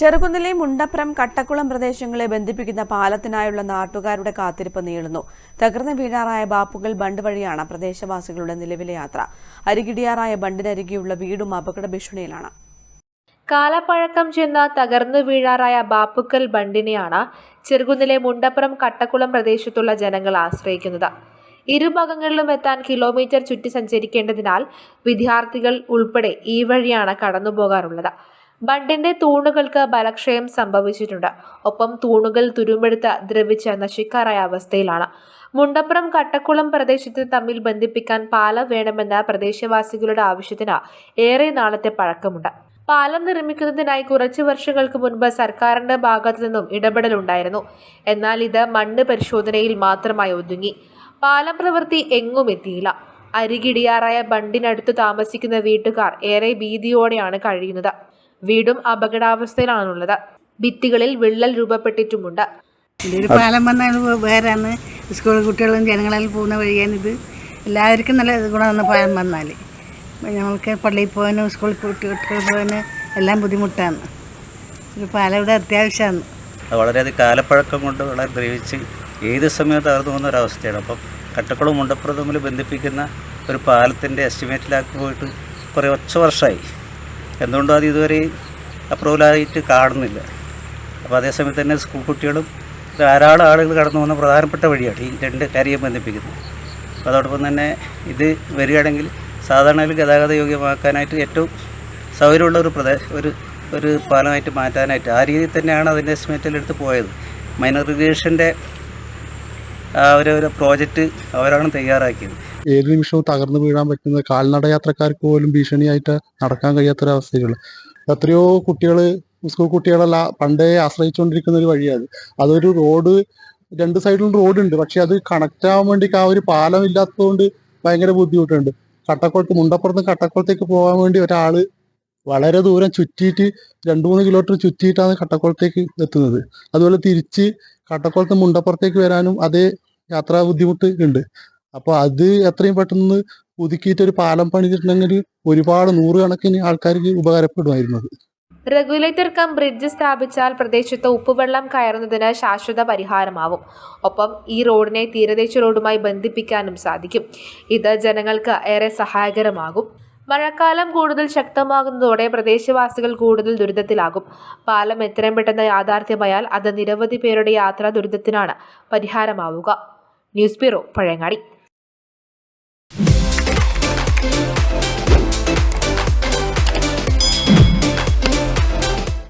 ചെറുകുന്നിലെ മുണ്ടപ്രം കട്ടക്കുളം പ്രദേശങ്ങളെ ബന്ധിപ്പിക്കുന്ന പാലത്തിനായുള്ള നാട്ടുകാരുടെ കാത്തിരിപ്പ് നീളുന്നു. തകർന്നു വീഴാറായ ബാപ്പുകൾ ബണ്ട് വഴിയാണ് പ്രദേശവാസികളുടെ നിലവിലെ യാത്ര. അരികിടിയാറായ ബണ്ടിനരികെയുള്ള വീടും അപകട ഭീഷണിയിലാണ്. കാലപ്പഴക്കം ചെന്ന തകർന്നു വീഴാറായ ബാപ്പുക്കൽ ബണ്ടിനെയാണ് ചെറുകുന്നിലെ മുണ്ടപ്പുറം കട്ടക്കുളം പ്രദേശത്തുള്ള ജനങ്ങൾ ആശ്രയിക്കുന്നത്. ഇരുഭാഗങ്ങളിലും എത്താൻ കിലോമീറ്റർ ചുറ്റി സഞ്ചരിക്കേണ്ടതിനാൽ വിദ്യാർത്ഥികൾ ഉൾപ്പെടെ ഈ വഴിയാണ് കടന്നുപോകാറുള്ളത്. ബണ്ടിന്റെ തൂണുകൾക്ക് ബലക്ഷയം സംഭവിച്ചിട്ടുണ്ട്. ഒപ്പം തൂണുകൾ തുരുമ്പെടുത്ത് ദ്രവിച്ച് നശിക്കാറായ അവസ്ഥയിലാണ്. മുണ്ടപ്പുറം കട്ടക്കുളം പ്രദേശത്ത് തമ്മിൽ ബന്ധിപ്പിക്കാൻ പാലം വേണമെന്ന പ്രദേശവാസികളുടെ ആവശ്യത്തിന് ഏറെ നാളത്തെ പഴക്കമുണ്ട്. പാലം നിർമ്മിക്കുന്നതിനായി കുറച്ച് വർഷങ്ങൾക്ക് മുൻപ് സർക്കാരിന്റെ ഭാഗത്തു നിന്നും ഇടപെടലുണ്ടായിരുന്നു എന്നാൽ ഇത് മണ്ണ് പരിശോധനയിൽ മാത്രമായി ഒതുങ്ങി. പാലം പ്രവൃത്തി എങ്ങും എത്തിയില്ല. അരികിടിയാറായ ബണ്ടിനടുത്ത് താമസിക്കുന്ന വീട്ടുകാർ ഏറെ ഭീതിയോടെയാണ് കഴിയുന്നത്. വീടും അപകടാവസ്ഥയിലാണുള്ളത്. ഭിത്തികളിൽ വിള്ളൽ രൂപപ്പെട്ടിട്ടുമുണ്ട്. ഇതൊരു പാലം വന്നാൽ വേറാണ്. സ്കൂൾ കുട്ടികളും ജനങ്ങളെല്ലാം പോകുന്ന വഴിയാണ് ഇത്. എല്ലാവർക്കും നല്ല ഗുണമാണ് പാലം വന്നാൽ ഞങ്ങൾക്ക് പള്ളിയിൽ പോകാനും സ്കൂളിൽ കുട്ടികൾ പോകാനും എല്ലാം ബുദ്ധിമുട്ടാണ്. ഒരു പാലം ഇവിടെ അത്യാവശ്യമാണ്. അത് വളരെയധികം കാലപ്പഴക്കം കൊണ്ട് വളരെ ദ്രവിച്ച് ഏത് സമയത്ത് തകർന്നു പോകുന്ന ഒരവസ്ഥയാണ്. അപ്പം കട്ടക്കുളം മുണ്ടപ്പുറം തമ്മിൽ ബന്ധിപ്പിക്കുന്ന ഒരു പാലത്തിന്റെ എസ്റ്റിമേറ്റിലാക്കി പോയിട്ട് കുറേ ഒച്ച വർഷമായി എന്തുകൊണ്ടും അത് ഇതുവരെ അപ്രൂവലായിട്ട് കാണുന്നില്ല. അപ്പോൾ അതേസമയത്ത് തന്നെ സ്കൂൾ കുട്ടികളും ധാരാളം ആളുകൾ കടന്നു പോകുന്ന പ്രധാനപ്പെട്ട വഴിയാണ് ഈ രണ്ട് കാര്യം ബന്ധിപ്പിക്കുന്നത്. അതോടൊപ്പം തന്നെ ഇത് വരികയാണെങ്കിൽ സാധാരണ ഗതാഗത യോഗ്യമാക്കാനായിട്ട് ഏറ്റവും സൗകര്യമുള്ള ഒരു പ്രദേശ ഒരു ഒരു പാലമായിട്ട് മാറ്റാനായിട്ട് ആ രീതിയിൽ തന്നെയാണ് അതിന്റെ എസ്റ്റിമേറ്റിലെടുത്ത് പോയത്. മൈനർ ഇറിഗേഷന്റെ ഒരു പ്രോജക്റ്റ് അവരാണ് തയ്യാറാക്കിയത്. ഏത് നിമിഷവും തകർന്നു വീഴാൻ പറ്റുന്ന കാൽനട യാത്രക്കാർക്ക് പോലും ഭീഷണിയായിട്ട് നടക്കാൻ കഴിയാത്തൊരവസ്ഥയിലുള്ള. എത്രയോ കുട്ടികൾ സ്കൂൾ കുട്ടികളല്ല പണ്ടേ ആശ്രയിച്ചുകൊണ്ടിരിക്കുന്ന ഒരു വഴിയാണ് അതൊരു റോഡ് രണ്ട് സൈഡിലും റോഡ് ഉണ്ട് പക്ഷെ അത് കണക്ട് ആവാൻ വേണ്ടി ആ ഒരു പാലം ഇല്ലാത്തതുകൊണ്ട് ഭയങ്കര ബുദ്ധിമുട്ടുണ്ട്. കട്ടക്കുളത്ത് മുണ്ടപ്പുറത്ത് കട്ടക്കുളത്തേക്ക് പോകാൻ വേണ്ടി ഒരാൾ വളരെ ദൂരം ചുറ്റിയിട്ട് രണ്ട് മൂന്ന് കിലോമീറ്റർ ചുറ്റിയിട്ടാണ് കട്ടക്കുളത്തേക്ക് എത്തുന്നത്. അതുപോലെ തിരിച്ച് കട്ടക്കുളത്ത് മുണ്ടപ്പുറത്തേക്ക് വരാനും അതേ യാത്രാ ബുദ്ധിമുട്ട് ഉണ്ട്. അപ്പോൾ അത് എത്രയും പെട്ടെന്ന് പുതുക്കിയിട്ട് ഒരു പാലം പണിതിട്ടുണ്ടെങ്കിൽ ഒരുപാട് നൂറുകണക്കിന് ആൾക്കാർക്ക് ഉപകാരപ്പെടുമായിരുന്നു അത്. റെഗുലേറ്റർ കം ബ്രിഡ്ജ് സ്ഥാപിച്ചാൽ പ്രദേശത്ത് ഉപ്പുവെള്ളം കയറുന്നതിന് ശാശ്വത പരിഹാരമാവും. ഒപ്പം ഈ റോഡിനെ തീരദേശ റോഡുമായി ബന്ധിപ്പിക്കാനും സാധിക്കും. ഇത് ജനങ്ങൾക്ക് ഏറെ സഹായകരമാകും. മഴക്കാലം കൂടുതൽ ശക്തമാകുന്നതോടെ പ്രദേശവാസികൾ കൂടുതൽ ദുരിതത്തിലാകും. പാലം എത്രയും പെട്ടെന്ന് യാഥാർത്ഥ്യമായാൽ അത് നിരവധി പേരുടെ യാത്രാ ദുരിതത്തിനാണ് പരിഹാരമാവുക. News bureau Pazhayangadi.